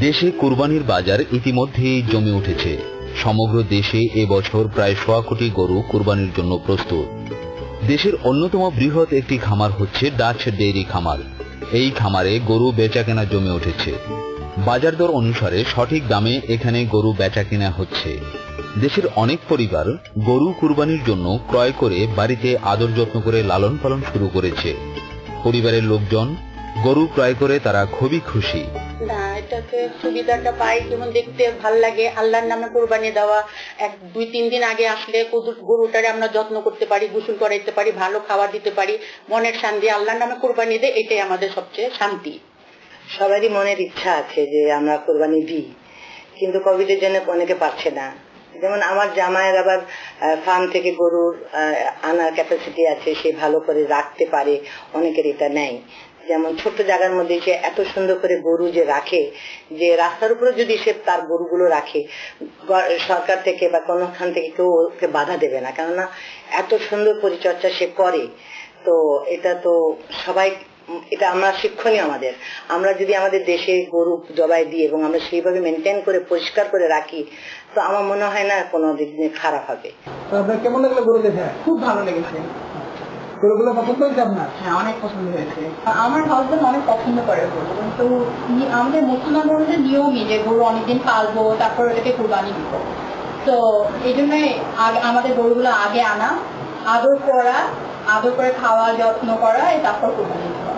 দেশে কুরবানির বাজার ইতিমধ্যেই জমে উঠেছে। সমগ্র দেশে এবছর প্রায় সোয়া কোটি গরু কুরবানির জন্য প্রস্তুত। দেশের অন্যতম বৃহৎ একটি খামার হচ্ছে ডাচ ডেইরি খামার। এই খামারে গরু বেচাকেনা জমে উঠেছে। বাজার দর অনুসারে সঠিক দামে এখানে গরু বেচা কেনা হচ্ছে। দেশের অনেক পরিবার গরু কুরবানির জন্য ক্রয় করে বাড়িতে আদর যত্ন করে লালন পালন শুরু করেছে। পরিবারের লোকজন গরু ক্রয় করে তারা খুবই খুশি। না এটাতে সুবিধাটা পাই, যেমন দেখতে ভালো লাগে, আল্লাহর নামে কোরবানি দেওয়া। এক, দুই, তিন দিন আগে আসলে গরুটারে আমরা যত্ন করতে পারি, গোসল করাইতে পারি, ভালো খাবার দিতে পারি। মনের শান্তি, আল্লাহর নামে কোরবানি দেয় এটাই আমাদের সবচেয়ে শান্তি। সবারই মনের ইচ্ছা আছে যে আমরা কোরবানি দিই, কিন্তু কোভিডের জন্য অনেকে পারছে না। যেমন আমার জামাইয়ের আবার ফার্ম থেকে গরুর আনার ক্যাপাসিটি আছে, সে ভালো করে রাখতে পারে, অনেকের এটা নেই। যেমন ছোট্ট জায়গার মধ্যে সে এত সুন্দর করে গরু যে রাখে, যে রাস্তার উপরে যদি সে তার গরুগুলো রাখে সরকার থেকে বা কোনোখান থেকে কেউ ওকে বাধা দেবে না। কেননা এত সুন্দর পরিচর্যা সে করে, তো এটা তো সবাই, এটা আমরা শিক্ষণীয় আমাদের। আমরা যদি আমাদের দেশে গরু জবাই দিই এবং আমরা সেইভাবে মেনটেন করে, পরিষ্কার করে রাখি, তো আমার মনে হয় না কোনো দিয়ে খারাপ হবে। আপনার কেমন লাগল গরু দেখে? খুব ভালো লেগেছে। গরুগুলো পছন্দ হয়েছে আপনার? হ্যাঁ অনেক পছন্দ হয়েছে। আমার হাজবেন্ড অনেক পছন্দ করে গরু। কিন্তু আমাদের মুসলমান ধর্মের নিয়মই যে গরু অনেকদিন পালবো তারপর ওটাকে কুরবানি দিব। তো এই জন্য আমাদের গরুগুলো আগে আনা আদর করা আদর করে খাওয়া যত্ন করা তারপর কুরবানি দেওয়া।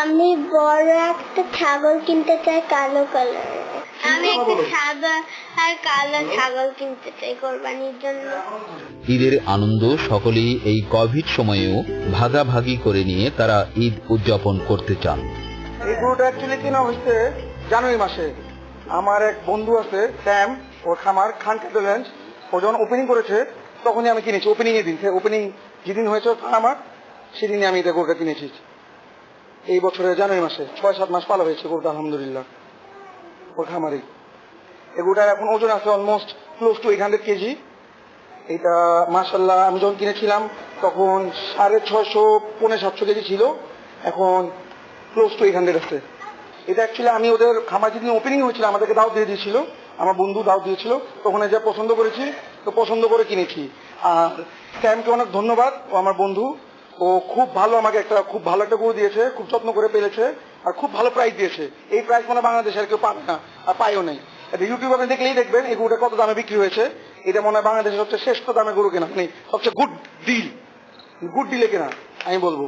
আমি বড় একটা ছাগল কিনতে চাই কালো কালার আমি একটা সাদা আর কালো ছাগল কিনতে চাই কোরবানির জন্য। ঈদের আনন্দ সকলেই এই কোভিড সময়েও ভাগাভাগি করে নিয়ে তারা ঈদ উদযাপন করতে চান। এই গরুটা অ্যাকচুয়ালি কেনা হচ্ছে জানুয়ারি মাসে। আমার এক বন্ধু আছে স্যাম ওর খামার খান ক্যাটেলেন্স ও যখন ওপেনিং করেছে তখনই আমি কিনেছি। ওপেনিং এর দিন ওপেনিং যেদিন হয়েছে খামার সেদিনই আমি এটা গরুটা কিনেছি। এই বছরের জানুয়ারি মাসে ছয় সাত মাস পালা হয়েছে গরুটা আলহামদুলিল্লাহ। ওর খামারেই এই এখন ওজন আছে almost close to eight hundred KG এটা মাসাল্লাহ আমি যখন কিনেছিলাম, তখন সাড়ে ছশো পৌনে সাতশো কেজি ছিল। এখন ক্লোজ টু এইট হান্ড্রেড আছে। এটা অ্যাকচুয়ালি আমি ওদের খামার যেদিন ওপেনিং হয়েছিল, আমাদেরকে দাও দিয়ে দিয়েছিল, আমার বন্ধু দাও দিয়েছিল, তখন যা পছন্দ করেছি, তো পছন্দ করে কিনেছি। আর স্যামকে অনেক ধন্যবাদ, ও আমার বন্ধু। ও খুব ভালো আমাকে একটা, খুব ভালো একটা গরু দিয়েছে, খুব যত্ন করে পেলেছে আর খুব ভালো প্রাইস দিয়েছে। এই প্রাইস মানে বাংলাদেশে আর কেউ পাবে না, আর পায়ও নেই। ইউটিউব আপনি দেখলেই দেখবেন, এই গরুটা কত দামে বিক্রি হয়েছে। এটা মনে হয় বাংলাদেশের সবচেয়ে শ্রেষ্ঠ দামে গরু কেনা মানে সবচেয়ে গুড ডিল গুড ডিলে কেনা, আমি বলব।